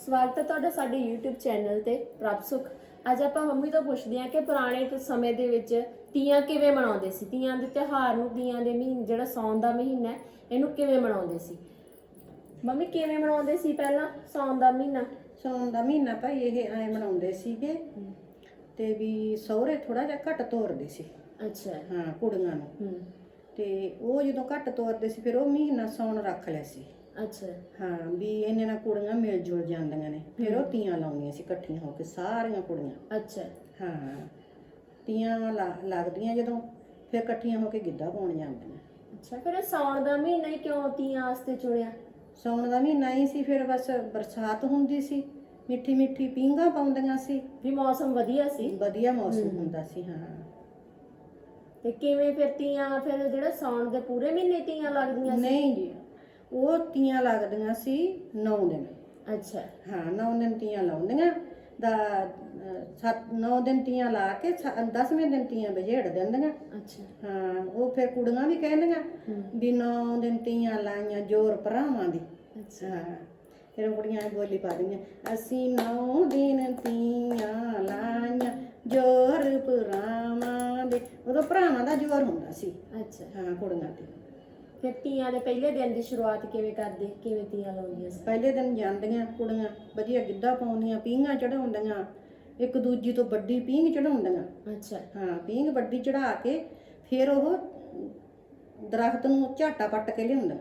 ਸਵਾਗਤ ਹੈ ਤੁਹਾਡਾ ਸਾਡੇ YouTube ਚੈਨਲ ਤੇ ਪ੍ਰਭ ਸੁਖ। ਅੱਜ ਆਪਾਂ ਮੰਮੀ ਤੋਂ ਪੁੱਛਦੇ ਹਾਂ ਕਿ ਪੁਰਾਣੇ ਸਮੇਂ ਦੇ ਵਿੱਚ ਤੀਆਂ ਕਿਵੇਂ ਮਨਾਉਂਦੇ ਸੀ? ਤੀਆਂ ਦੇ ਤਿਉਹਾਰ ਨੂੰ ਤੀਆਂ ਦੇ ਮਹੀਨੇ ਜਿਹੜਾ ਸੌਣ ਦਾ ਮਹੀਨਾ ਇਹਨੂੰ ਕਿਵੇਂ ਮਨਾਉਂਦੇ ਸੀ? ਮੰਮੀ ਕਿਵੇਂ ਮਨਾਉਂਦੇ ਸੀ ਪਹਿਲਾਂ ਸੌਣ ਦਾ ਮਹੀਨਾ? ਸੌਣ ਦਾ ਮਹੀਨਾ ਭਾਈ ਇਹ ਐ ਮਨਾਉਂਦੇ ਸੀਗੇ ਤੇ ਵੀ ਸਹੁਰੇ ਥੋੜਾ ਜਿਹਾ ਘੱਟ ਤੋਰਦੇ ਸੀ। ਅੱਛਾ। ਹਾਂ ਕੁੜੀਆਂ ਨੂੰ। ਤੇ ਉਹ ਜਦੋਂ ਘੱਟ ਤੋਰਦੇ ਸੀ ਫਿਰ ਉਹ ਮਹੀਨਾ ਸੌਣ ਰੱਖ ਲਿਆ ਸੀ। ਅੱਛਾ ਹਾਂ ਵੀ ਇਹਨੇ ਨਾਲ ਕੁੜੀਆਂ ਮਿਲ ਜੁਲ ਜਾਂਦੀਆਂ ਨੇ। ਫਿਰ ਉਹ ਤੀਆਂ ਲਾਉਂਦੀਆਂ ਸੀ ਇਕੱਠੀਆਂ ਹੋ ਕੇ ਸਾਰੀਆਂ ਕੁੜੀਆਂ। ਅੱਛਾ। ਹਾਂ ਤੀਆਂ ਲਾ- ਲੱਗਦੀਆਂ ਜਦੋਂ ਫਿਰ ਇਕੱਠੀਆਂ ਹੋ ਕੇ ਗਿੱਧਾ ਪਾਉਣ ਜਾਂਦੀਆਂ। ਅੱਛਾ ਫਿਰ ਇਹ ਸੌਣ ਦਾ ਮਹੀਨਾ ਹੀ ਕਿਉਂ ਤੀਆਂ ਵਾਸਤੇ ਚੁਣਿਆ? ਸੌਣ ਦਾ ਮਹੀਨਾ ਹੀ ਸੀ ਫਿਰ ਬਸ ਬਰਸਾਤ ਹੁੰਦੀ ਸੀ ਮਿੱਠੀ ਮਿੱਠੀ ਪੀਂਘਾਂ ਪਾਉਂਦੀਆਂ ਸੀ। ਵੀ ਮੌਸਮ ਵਧੀਆ ਸੀ। ਵਧੀਆ ਮੌਸਮ ਹੁੰਦਾ ਸੀ ਹਾਂ। ਤੇ ਕਿਵੇਂ ਫਿਰ ਤੀਆਂ ਫਿਰ ਜਿਹੜਾ ਸੌਣ ਦੇ ਪੂਰੇ ਮਹੀਨੇ ਤੀਆਂ ਲੱਗਦੀਆਂ ਸੀ? ਨਹੀਂ ਜੀ ਉਹ ਤੀਆਂ ਲੱਗਦੀਆਂ ਸੀ 9 ਦਿਨ। ਅੱਛਾ। ਹਾਂ 9 ਦਿਨ ਤੀਆਂ ਲਾਉਂਦੀਆਂ। ਦਾ 7 9 ਦਿਨ ਤੀਆਂ ਲਾ ਕੇ 10ਵੇਂ ਦਿਨ ਤੀਆਂ ਬਜੇੜ ਦਿੰਦੀਆਂ। ਅੱਛਾ। ਹਾਂ ਉਹ ਫਿਰ ਕੁੜੀਆਂ ਵੀ ਕਹਿੰਦੀਆਂ ਵੀ 9 ਦਿਨ ਤੀਆਂ ਲਾਈਆਂ ਜੋਰ ਭਰਾਵਾਂ ਦੀ। ਅੱਛਾ। ਹਾਂ ਫਿਰ ਕੁੜੀਆਂ ਬੋਲੀ ਪਾ ਦਿੰਦੀਆਂ ਅਸੀਂ 9 ਦਿਨ ਤੀਆਂ ਲਾਈਆਂ ਜੋਰ ਭਰਾਵਾਂ ਦੇ। ਉਦੋਂ ਭਰਾਵਾਂ ਦਾ ਜੋਰ ਹੁੰਦਾ ਸੀ। ਅੱਛਾ। ਹਾਂ ਕੁੜੀਆਂ ਤੇ। ਫਿਰ ਤੀਆਂ ਦੇ ਪਹਿਲੇ ਦਿਨ ਦੀ ਸ਼ੁਰੂਆਤ ਕਿਵੇਂ ਕਰਦੇ ਕਿਵੇਂ ਤੀਆਂ ਲਾਉਂਦੀਆਂ ਸੀ? ਪਹਿਲੇ ਦਿਨ ਜਾਂਦੀਆਂ ਕੁੜੀਆਂ ਵਧੀਆ ਗਿੱਧਾ ਪਾਉਂਦੀਆਂ ਪੀਂਘਾਂ ਚੜਾਉਂਦੀਆਂ ਇੱਕ ਦੂਜੀ ਤੋਂ ਵੱਡੀ ਪੀਂਘ ਚੜਾਉਂਦੀਆਂ ਅੱਛਾ। ਹਾਂ ਪੀਂਘ ਵੱਡੀ ਚੜਾ ਕੇ ਫਿਰ ਉਹ ਦਰਖਤ ਨੂੰ ਝਾਟਾ ਪੱਟ ਕੇ ਲਿਆਉਂਦੀਆਂ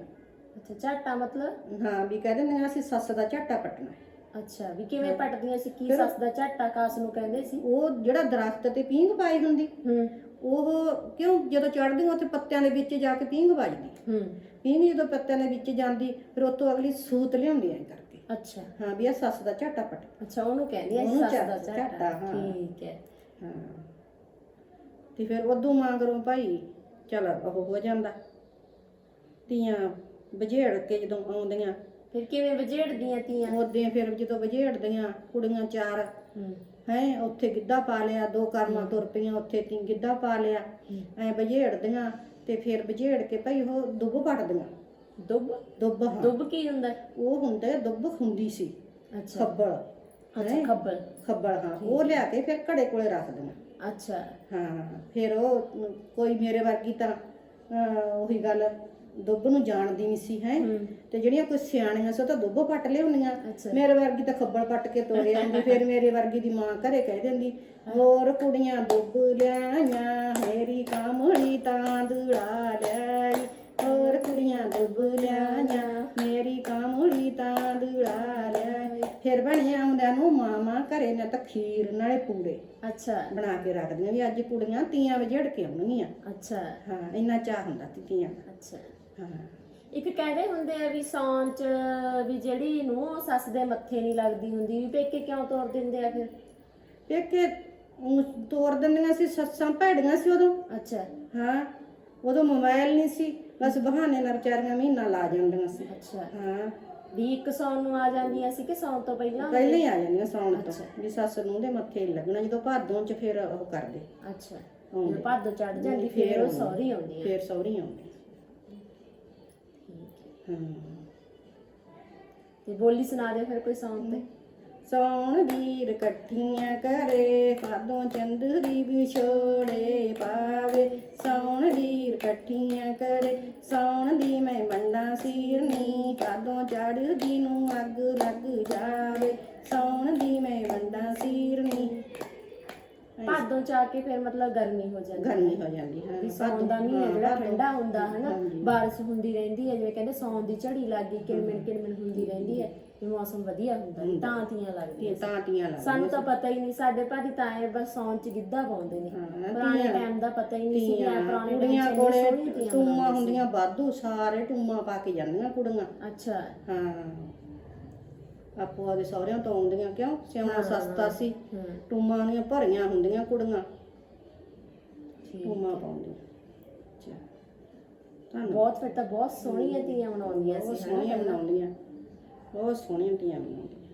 ਅੱਛਾ ਝਾਟਾ ਮਤਲਬ? ਹਾਂ ਵੀ ਕਹਿ ਦਿੰਦੀਆਂ ਅਸੀਂ ਸੱਸ ਦਾ ਝਾਟਾ ਪੱਟਣਾ। ਅੱਛਾ ਵੀ ਕਿਵੇਂ ਪੱਟਦੀਆਂ ਸੀ? ਕੀ ਸੱਸ ਦਾ ਝਾਟਾ ਕਾਸ ਨੂੰ ਕਹਿੰਦੇ ਸੀ? ਉਹ ਜਿਹੜਾ ਦਰਖਤ ਤੇ ਪੀਂਘ ਪਾਈ ਹੁੰਦੀ ਹੂੰ। ਉਹ ਕਿਉਂ ਜਦੋਂ ਚੜਦੀਆਂ ਉੱਥੇ ਪੱਤਿਆਂ ਦੇ ਵਿੱਚ ਜਾ ਕੇ ਪੀਂਘ ਵੱਜਦੀ ਹੂੰ। ਪੀਂਘ ਜਦੋਂ ਪੱਤਿਆਂ ਦੇ ਵਿੱਚ ਜਾਂਦੀ ਫਿਰ ਉੱਥੋਂ ਅਗਲੀ ਸੂਤ ਲਿਆਉਂਦੀ ਐ ਕਰਕੇ। ਅੱਛਾ। ਹਾਂ ਵੀ ਇਹ ਸੱਸ ਦਾ ਝਾਟਾ ਪੱਟ। ਅੱਛਾ ਉਹਨੂੰ ਕਹਿੰਦੇ ਆ ਉਹਨੂੰ ਸੱਸ ਦਾ ਝਾਟਾ। ਠੀਕ ਹੈ ਹਾਂ। ਤੇ ਫਿਰ ਉਦੋਂ ਮੰਗਰੋਂ ਭਾਈ ਚਲ ਉਹ ਹੋ ਜਾਂਦਾ। ਤੀਆਂ ਬਜੇੜ ਕੇ ਜਦੋਂ ਆਉਂਦੀਆਂ ਫਿਰ ਕਿਵੇਂ ਵਜੇੜਦੀਆਂ ਤੀਆਂ? ਉਹਦੇ ਫਿਰ ਜਦੋਂ ਬਜੇੜਦੀਆਂ ਕੁੜੀਆਂ ਚਾਰ ਹੂੰ। ਹੈ ਉੱਥੇ ਗਿੱਧਾ ਪਾ ਲਿਆ ਦੋ ਕਰਮਾਂ ਤੁਰ ਪਈਆਂ ਉੱਥੇ ਤੀ ਗਿੱਧਾ ਪਾ ਲਿਆ ਐ ਬਜੇੜਦੀਆਂ ਤੇ ਫਿਰ ਬਜੇੜ ਕੇ ਭਾਈ ਉਹ ਦੁੱਬ ਪੱਟਦੀਆਂ ਦੁੱਬ? ਦੁੱਬ ਦੁੱਬ ਕੀ ਹੁੰਦਾ? ਉਹ ਹੁੰਦੇ ਦੁੱਬ ਹੁੰਦੀ ਸੀ ਅੱਛਾ। ਖੱਬਲ ਅੱਛਾ ਖੱਬਲ। ਖੱਬਲ ਹਾਂ। ਉਹ ਲਿਆ ਕੇ ਫਿਰ ਘੜੇ ਕੋਲੇ ਰੱਖਦੀਆਂ ਅੱਛਾ। ਹਾਂ ਫਿਰ ਉਹ ਕੋਈ ਮੇਰੇ ਵਰਗੀ ਤਾਂ ਅਹ, ਉਹੀ ਗੱਲ ਦੁੱਬ ਨੂੰ ਜਾਣਦੀ ਨਹੀਂ ਸੀ ਹੈ। ਤੇ ਜਿਹੜੀਆਂ ਕੋਈ ਸਿਆਣੀਆਂ ਸੀ ਤਾਂ ਦੁੱਬ ਪੱਟ ਲਿਆਉਂਦੀਆਂ। ਮੇਰੇ ਵਰਗੀ ਤਾਂ ਖੱਬਲ ਪੱਟ ਕੇ ਤੋਰੇ ਆਉਂਦੀ ਫਿਰ ਮੇਰੇ ਵਰਗੀ ਦੀ ਮਾਂ ਘਰੇ ਕਹਿ ਦਿੰਦੀ ਹੋਰ ਕੁੜੀਆਂ ਦੁੱਬ ਲਿਆਈਆਂ ਮੇਰੀ ਕਾਮੜੀ ਤਾਂ ਦੁੜਾ ਲਿਆਈ ਹੋਰ ਕੁੜੀਆਂ ਦੁੱਬ ਲਿਆਈਆਂ ਮੇਰੀ ਕਾਮੜੀ ਤਾਂ ਦੁੜਾ ਲਿਆਈ ਫਿਰ ਬਣਿਆ ਆਉਂਦਿਆਂ ਨੂੰ ਮਾਮਾ ਘਰੇ ਨੇ ਤਾਂ ਖੀਰ ਨਾਲੇ ਪੂੜੇ ਅੱਛਾ। ਬਣਾ ਕੇ ਰੱਖਦੀਆਂ ਵੀ ਅੱਜ ਕੁੜੀਆਂ ਤੀਆਂ ਵਜੜ ਕੇ ਆਉਣਗੀਆਂ। ਅੱਛਾ। ਹਾਂ ਇੰਨਾ ਚਾਹ ਹੁੰਦਾ ਤੀਆਂ ਅੱਛਾ। ਇੱਕ ਕਹਿੰਦੇ ਹੁੰਦੇ ਆ ਵੀ ਸੌਣ ਚ ਵੀ ਜਿਹੜੀ ਨੂੰ ਸੱਸ ਦੇ ਮੱਥੇ ਨਹੀਂ ਲੱਗਦੀ ਹੁੰਦੀ ਵੀ ਪੇਕੇ ਕਿਉਂ ਤੋਰ ਦਿੰਦੇ ਆ ਫਿਰ? ਪੇਕੇ ਤੋਰ ਦਿੰਦੀਆਂ ਸੀ ਸੱਸਾਂ ਭੈੜੀਆਂ ਸੀ ਉਦੋਂ। ਅੱਛਾ। ਹਾਂ ਉਦੋਂ ਮੋਬਾਈਲ ਨਹੀਂ ਸੀ ਬਸ ਬਹਾਨੇ ਨਾਲ ਵਿਚਾਰੀਆਂ ਮਹੀਨਾ ਲਾ ਜਾਂਦੀਆਂ ਸੀ। ਅੱਛਾ। ਹਾਂ। ਵੀ ਇੱਕ ਸੌਣ ਨੂੰ ਆ ਜਾਂਦੀਆਂ ਸੀ ਕਿ ਸੌਣ ਤੋਂ ਪਹਿਲਾਂ? ਪਹਿਲਾਂ ਹੀ ਆ ਜਾਂਦੀਆਂ ਸੌਣ ਤੋਂ। ਵੀ ਸੱਸ ਨੂੰ ਦੇ ਮੱਥੇ ਨੀ ਲੱਗਣਾ ਜਦੋਂ ਭਾਦੋਂ ਚ ਫਿਰ ਉਹ ਕਰਦੇ। ਅੱਛਾ। ਆਉਂਦੇ। ਜਦੋਂ ਭਾਦੋ ਚੜ ਜਾਂਦੀ ਫਿਰ ਉਹ ਸੌਰੀ ਆਉਂਦੀ ਹੈ ਫਿਰ ਸੌਰੀ ਆਉਂਦੇ। ਤੇ ਬੋਲੀ ਸੁਣਾ ਦੇ ਫਿਰ ਕੋਈ ਸੌਣ ਤੇ। ਸੌਣ ਵੀਰ ਇਕੱਠੀਆਂ ਕਰੇ ਪਾਦੋਂ ਚੰਦਰੀ ਵਿਛੋੜੇ ਪਾਵੇ। ਸੌਣ ਵੀਰ ਇਕੱਠੀਆਂ ਕਰੇ, ਸੌਣ ਦੀ ਮੈਂ ਮੰਡਾ ਸੀਰਨੀ ਪਾਦੋਂ ਚੜਦੀ ਨੂੰ ਅੱਗ ਲੱਗ ਜਾਵੇ। ਸੌਣ ਦੀ ਮੈਂ ਮੰਡਾ ਚ ਆ ਕੇ ਫਿਰ ਮਤਲਬ ਗਰਮੀ ਹੋ ਜਾਂਦੀ ਗਰਮੀ ਹੋ ਜਾਂਦੀ ਹੈ ਵੀ ਸੌਣ ਦਾ ਮਹੀਨਾ ਜਿਹੜਾ ਠੰਡਾ ਹੁੰਦਾ ਹੈ ਨਾ। ਬਾਰਿਸ਼ ਹੁੰਦੀ ਰਹਿੰਦੀ ਹੈ ਜਿਵੇਂ ਕਹਿੰਦੇ ਸੌਣ ਦੀ ਝੜੀ ਲੱਗੀ ਕਿਣਮਿਣ ਕਿਣਮਿਣ ਹੁੰਦੀ ਰਹਿੰਦੀ ਹੈ ਵੀ ਮੌਸਮ ਵਧੀਆ ਹੁੰਦਾ ਹੈ, ਤਾਂ ਤੀਆਂ ਲੱਗਦੀਆਂ ਤਾਂ ਤੀਆਂ ਲੱਗਦੀਆਂ ਸਾਨੂੰ ਤਾਂ ਪਤਾ ਹੀ ਨਹੀਂ ਸਾਡੇ ਭਾਜੀ ਤਾਂ ਇਹ ਬਸ ਸੌਣ ਚ ਗਿੱਧਾ ਪਾਉਂਦੇ ਨੇ। ਪੁਰਾਣੇ ਟਾਈਮ ਦਾ ਪਤਾ ਹੀ ਨਹੀਂ ਸੀ ਕਿ ਪੁਰਾਣੇ ਕੁੜੀਆਂ ਕੋਲੇ ਟੂਮਾਂ ਹੁੰਦੀਆਂ ਵਾਧੂ ਸਾਰੇ ਟੂਮਾਂ ਪਾ ਕੇ ਜਾਂਦੀਆਂ ਕੁੜੀਆਂ। ਅੱਛਾ। ਹਾਂ। ਆਪੋ ਆਦੇ ਸਹੁਰਿਆਂ ਤੋਂ ਆਉਂਦੀਆਂ ਕਿਉਂ? ਸਿਆਉਣਾ ਸਸਤਾ ਸੀ। ਟੂਮਾਂ ਦੀਆਂ ਭਰੀਆਂ ਹੁੰਦੀਆਂ ਕੁੜੀਆਂ। ਟੂਮਾਂ ਪਾਉਂਦੀਆਂ। ਅੱਛਾ। ਧੰਨਵਾਦ। ਬਹੁਤ ਫਿਰ ਤਾਂ ਬਹੁਤ ਸੋਹਣੀਆਂ ਤੀਆਂ ਮਨਾਉਂਦੀਆਂ ਬਹੁਤ ਸੀ ਸੋਹਣੀਆਂ ਬਣਾਉਂਦੀਆਂ ਬਹੁਤ ਸੋਹਣੀਆਂ ਤੀਆਂ ਬਣਾਉਂਦੀਆਂ